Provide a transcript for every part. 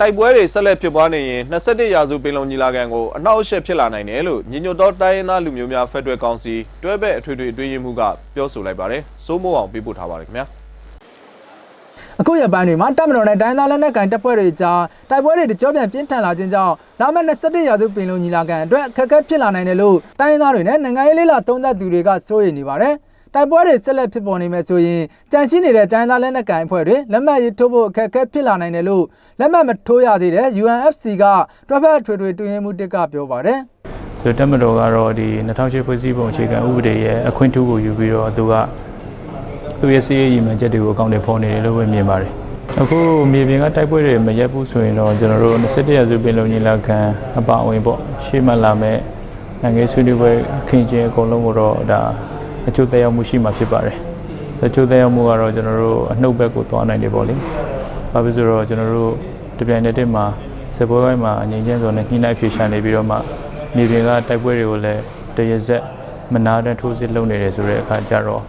တိုက်ပွဲတွေဆက်လက်ဖြစ်ပွားနေရင်21ရာစုပင်လုံညီလာခံကိုအနောက်အရှက်ဖြစ်လာနိုင်တယ်လို့ညီညွတ်သောတိုင်းရင်းသားလူမျိုးများဖက်ဒရယ်ကောင်စီတွဲဘက်အထွေထွေအတွင်းရေးမှူးကပြောဆိုလိုက်ပါတယ်။စိုးမိုးအောင်ပေးပို့ထားပါတယ်ခင်ဗျာ။အခုရက်ပိုင်းတွေမှာတပ်မတော်နဲ့တိုင်းသားလက်နက်ကိုင်တပ်ဖွဲ့တွေကြားတိုက်ပွဲတွေတကြောပြန်ပြင်းထန်လာခြင်းကြောင့်လာမယ့်27ရာစုပင်လုံညီလာခံအတွက်အခက်အခဲဖြစ်လာနိုင်တယ်လို့တိုင်းရင်းသားတွေနဲ့နိုင်ငံရေးလေးလာသုံးသပ်သူတွေကစိုးရိမ်နေပါတယ်။ တိုက်ပွဲတွေဆက်လက်ဖြစ်ပေါ်နေမယ်ဆိုရင်ကြန့်ရှိနေတဲ့တိုင်းသားလက်နက်ကိုင်အဖွဲ့တွေလက်မှတ်ရေးထိုးဖို့အခက်အခဲဖြစ်လာနိုင်တယ်လို့လက်မှတ်မထိုးရသေးတဲ့ UNFC ကတွဲဖက်ထွေထွေတွင်ရင်မှုတစ်ကပြောပါတယ်။ဆိုတော့တက်မတော်ကတော့ဒီ2008ဖွဲ့စည်းပုံအခြေခံဥပဒေရဲ့အခွင့်အထူးကိုယူပြီးတော့သူကသူ့ရဲ့စီးရေးရည်မှန်းချက်တွေကိုအကောင့်တွေဖော်နေတယ်လို့ပဲမြင်ပါတယ်အခုမြေပြင်ကတိုက်ပွဲတွေမရက်ဘူးဆိုရင်တော့ကျွန်တော်တို့27ရာစုပင်လုံညီလာခံအပအဝင်ပေါ့ရှေ့မှလာမဲ့နိုင်ငံရေးဆွေးနွေးပွဲအခင်းကျင်းအကုန်လုံးကိုတော့ဒါ အကျိုးသက်ရောက်မှုရှိမှာဖြစ်ပါတယ်အကျိုးသက်ရောက်မှုကတော့ကျွန်တော်တို့အနှုတ်ဘက်ကိုသွားနိုင်တယ်ပေါ့လေဘာဖြစ်လို့ဆိုတော့ကျွန်တော်တို့တပြိုင်နက်တည်းမှာစပွဲပိုင်းမှာအငြိမ်းချမ်းစွာနဲ့ညှိနှိုင်းဖြေရှာနေပြီးတော့မှမြေပြင်ကတိုက်ပွဲတွေကိုလည်းတရရက်မနာတဲ့ထိုးစစ်လုပ်နေတယ်ဆိုတဲ့အခါကျတော့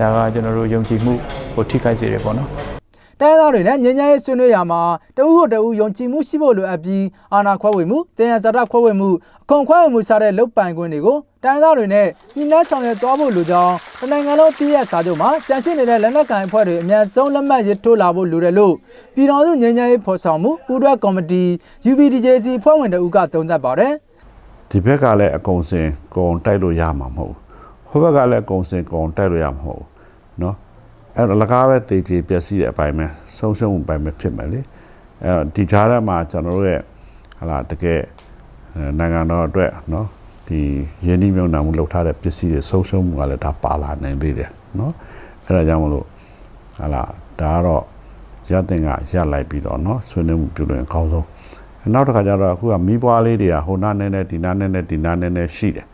ဒါကကျွန်တော်တို့ယုံကြည်မှုကိုထိခိုက်စေတယ်ပေါ့နော် တိုင်းသားတွေနဲ့ငြိမ်းချမ်းရေးဆွေးနွေးရာမှာတဦးတို့တဦးယုံကြည်မှုရှိဖို့လိုအပ်ပြီးအာဏာခွဲဝေမှုတင်ရဇာတခွဲဝေမှုအခွန်ခွဲဝေမှုစတဲ့လုပ်ပိုင်ခွင့်တွေကိုတိုင်းသားတွေနဲ့ညီနှဲဆောင်ရွက်သွားဖို့လိုကြောင်းတနိုင်ငံလုံးပြည်ရဲ့စာချုပ်မှာကြန့်ရှိနေတဲ့လက်နက်ကိုင်အဖွဲ့တွေအများဆုံးလက်မှတ်ရေးထိုးလာဖို့လိုတယ်လို့ပြည်တော်စုငြိမ်းချမ်းရေးဖော်ဆောင်မှုဥဒွက်ကော်မတီ UBDJC ဖွဲ့ဝင်တဦးကသုံးသပ်ပါတယ်ဒီဘက်ကလည်းအကုန်စင်ကုန်တိုက်လို့ရမှာမဟုတ်ဘူးဟိုဘက်ကလည်းအကုန်စင်ကုန်တိုက်လို့ရမှာမဟုတ်ဘူးเนาะ အဲ့တော့လကားပဲတေချေပျက်စီးတဲ့အပိုင်းပဲဆုံးရှုံးမှုပိုင်းပဲဖြစ်မယ်လေအဲ့တော့ဒီကြားထဲမှာကျွန်တော်တို့ရဲ့ဟလာတကယ်အဲနိုင်ငံတော်အတွက်เนาะဒီရင်းနှီးမြှုပ်နှံမှုလုပ်ထားတဲ့ပစ္စည်းတွေဆုံးရှုံးမှုကလည်းဒါပါလာနိုင်သေးတယ်เนาะအဲ့ဒါကြောင့်မလို့ဟလာဒါကတော့ရတဲ့ကရလိုက်ပြီးတော့เนาะဆွေးနွေးမှုပြုလို့ရင်အကောင်းဆုံး နောက်တစ်ခါကျတော့အခုကမီးပွားလေးတွေကဟိုနားနဲ့နဲ့ဒီနားနဲ့နဲ့ဒီနားနဲ့နဲ့ရှိတယ်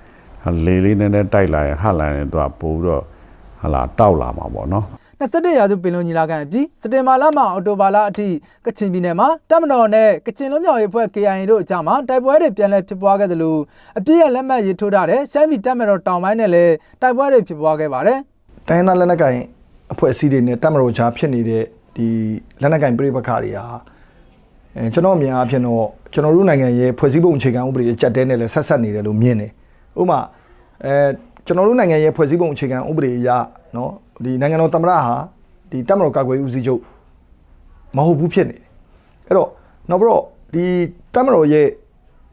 ဟာလေလေးနဲ့နဲ့တိုက်လာရင်ဟတ်လာရင်သူကပို့ပြီးတော့ဟာလာတောက်လာမှာပေါ့နော် 21ရာစုပင်လုံညီလာခံအပြီးစက်တင်ဘာလမှအောက်တိုဘာလအထိကချင်ပြည်နယ်မှာတပ်မတော်နဲ့ကချင်လူမျိုးရေးဖွဲ့ KIA တို့အကြားမှာတိုက်ပွဲတွေပြန်လည်ဖြစ်ပွားခဲ့သလိုအပြည့်ရလက်မှတ်ရေးထိုးထားတဲ့ရှမ်းပြည်တပ်မတော်တောင်ပိုင်းနဲ့လည်းတိုက်ပွဲတွေဖြစ်ပွားခဲ့ပါတယ်တိုင်းရင်းသားလက်နက်ကိုင်အဖွဲ့အစည်းတွေနဲ့တပ်မတော်ကြားဖြစ်နေတဲ့ဒီလက်နက်ကိုင်ပြိပခါတွေဟာအဲကျွန်တော်အမြင်အားဖြင့်တော့ကျွန်တော်တို့နိုင်ငံရဲ့ဖွဲ့စည်းပုံအခြေခံဥပဒေရဲ့ကြက်တဲနဲ့လည်းဆက်ဆက်နေတယ်လို့မြင်တယ်။ဥပမာအဲကျွန်တော်တို့နိုင်ငံရဲ့ဖွဲ့စည်းပုံအခြေခံဥပဒေအရနော် ဒီနိုင်ငံတော်သမ္မတဟာဒီတပ်မတော်ကာကွယ်ရေးဦးစီးချုပ်မဟုတ်ဘူးဖြစ်နေတယ်။အဲ့တော့နောက်ပြီးတော့ဒီတပ်မတော်ရဲ့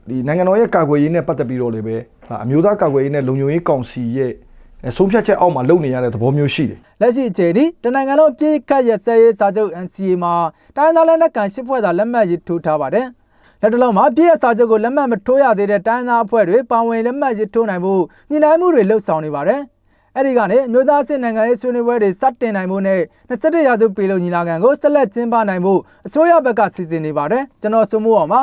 ဒီနိုင်ငံတော်ရဲ့ကာကွယ်ရေးနဲ့ပတ်သက်ပြီးတော့လည်းပဲဟာအမျိုးသားကာကွယ်ရေးနဲ့လုံခြုံရေးကောင်စီရဲ့အဲဆုံးဖြတ်ချက်အောက်မှာလုပ်နေရတဲ့သဘောမျိုးရှိတယ်လက်ရှိအခြေဒီတနိုင်ငံလုံးပြည်ခတ်ရစဲရေးစာချုပ် NCA မှာတိုင်းသားလက်နက်ကန်ရှစ်ဖွဲ့သာလက်မှတ်ရေးထိုးထားပါတယ်လက်တလုံးမှာပြည်ရစာချုပ်ကိုလက်မှတ်မထိုးရသေးတဲ့တိုင်းသားအဖွဲ့တွေပါဝင်လက်မှတ်ရေးထိုးနိုင်ဖို့ညှိနှိုင်းမှုတွေလှုပ်ဆောင်နေပါတယ် အဲ့ဒီကနေအမျိုးသားစစ်နိုင်ငံရေးဆွေးနွေးပွဲတွေစတင်နိုင်ဖို့နဲ့27ရာစုပြည်လုံးညီလာခံကိုဆက်လက်ကျင်းပနိုင်ဖို့အစိုးရဘက်ကစီစဉ်နေပါတယ်ကျွန်တော်စိုးမိုးအောင်ပါ